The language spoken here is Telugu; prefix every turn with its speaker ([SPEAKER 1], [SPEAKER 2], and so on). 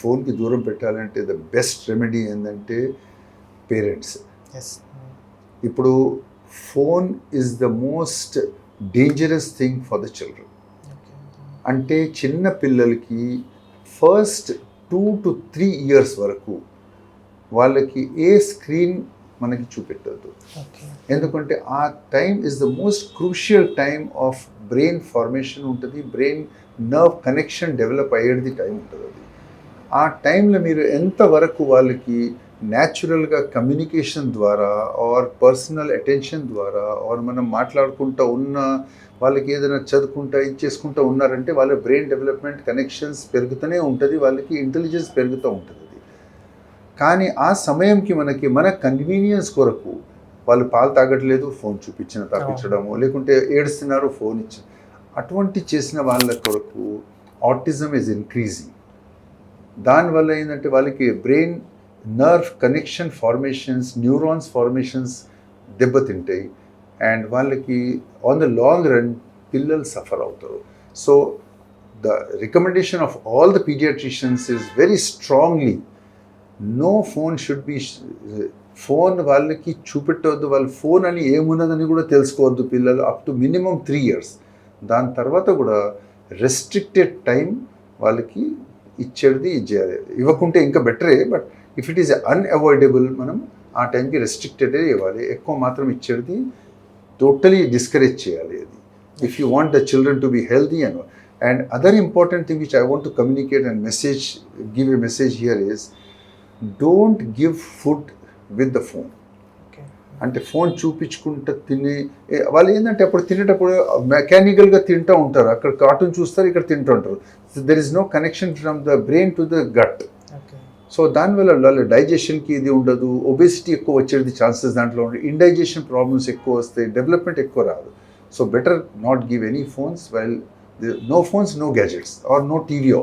[SPEAKER 1] ఫోన్కి దూరం పెట్టాలంటే ద బెస్ట్ రెమెడీ ఏంటంటే పేరెంట్స్. ఇప్పుడు phone is the most dangerous thing for the children అంటే చిన్న పిల్లలకి first two to three years వరకు వాళ్ళకి ఏ స్క్రీన్ మనకి చూపెట్టద్దు. ఎందుకంటే ఆ time is the most crucial time of brain formation ఉంటుంది. బ్రెయిన్ నర్వ్ కనెక్షన్ డెవలప్ అయ్యేది టైం ఉంటుంది అది ఆ టైంలో మీరు ఎంతవరకు వాళ్ళకి న్యాచురల్గా కమ్యూనికేషన్ ద్వారా ఆర్ పర్సనల్ అటెన్షన్ ద్వారా ఆర్ మనం మాట్లాడుకుంటూ ఉన్న వాళ్ళకి ఏదైనా చదువుకుంటా ఇది చేసుకుంటూ ఉన్నారంటే వాళ్ళ బ్రెయిన్ డెవలప్మెంట్ కనెక్షన్స్ పెరుగుతూనే ఉంటుంది వాళ్ళకి ఇంటెలిజెన్స్ పెరుగుతూ ఉంటుంది కానీ ఆ సమయంకి మనకి మన కన్వీనియన్స్ కొరకు వాళ్ళు పాలు తాగట్లేదు ఫోన్ చూపించిన తాపించడము లేకుంటే ఏడుస్తున్నారు ఫోన్ ఇచ్చి అటువంటి చేసిన వాళ్ళ కొరకు ఆటిజం ఈజ్ ఇంక్రీజింగ్ దానివల్ల ఏంటంటే వాళ్ళకి brain nerve connection formations neurons formations దెబ్బతింటాయి. అండ్ వాళ్ళకి ఆన్ ద లాంగ్ రన్ పిల్లలు సఫర్ అవుతారు. So the recommendation of all the paediatricians is very strongly no phone should be phone వాళ్ళకి చూపెట్టవద్దు వాళ్ళ ఫోన్ అని ఏమున్నదని కూడా తెలుసుకోవద్దు పిల్లలు up to minimum three years. దాని తర్వాత కూడా రెస్ట్రిక్టెడ్ టైం వాళ్ళకి ఇచ్చేది ఇచ్చేయాలి ఇవ్వకుంటే ఇంకా బెటరే but if it is unavoidable మనం ఆ టైంకి రెస్ట్రిక్టెడ్ ఇవ్వాలి. ఎక్కువ మాత్రం ఇచ్చేది టోటలీ డిస్కరేజ్ చేయాలి అది. If you want the children to be healthy and and other important thing which I want to communicate and message give a message here is don't give food with the phone అంటే ఫోన్ చూపించుకుంటూ తిని వాళ్ళు ఏంటంటే అప్పుడు తినేటప్పుడు మెకానికల్గా తింటూ ఉంటారు. అక్కడ కార్టూన్ చూస్తారు ఇక్కడ తింటూ ఉంటారు. There is no connection from the brain to the gut so దానివల్ల వాళ్ళ డైజెషన్కి ఇది ఉండదు. ఒబేసిటీ ఎక్కువ వచ్చేది ఛాన్సెస్ దాంట్లో ఉండే ఇండైజెషన్ ప్రాబ్లమ్స్ ఎక్కువ వస్తాయి డెవలప్మెంట్ ఎక్కువ రాదు. So better not give any phones while no phones no gadgets or no TV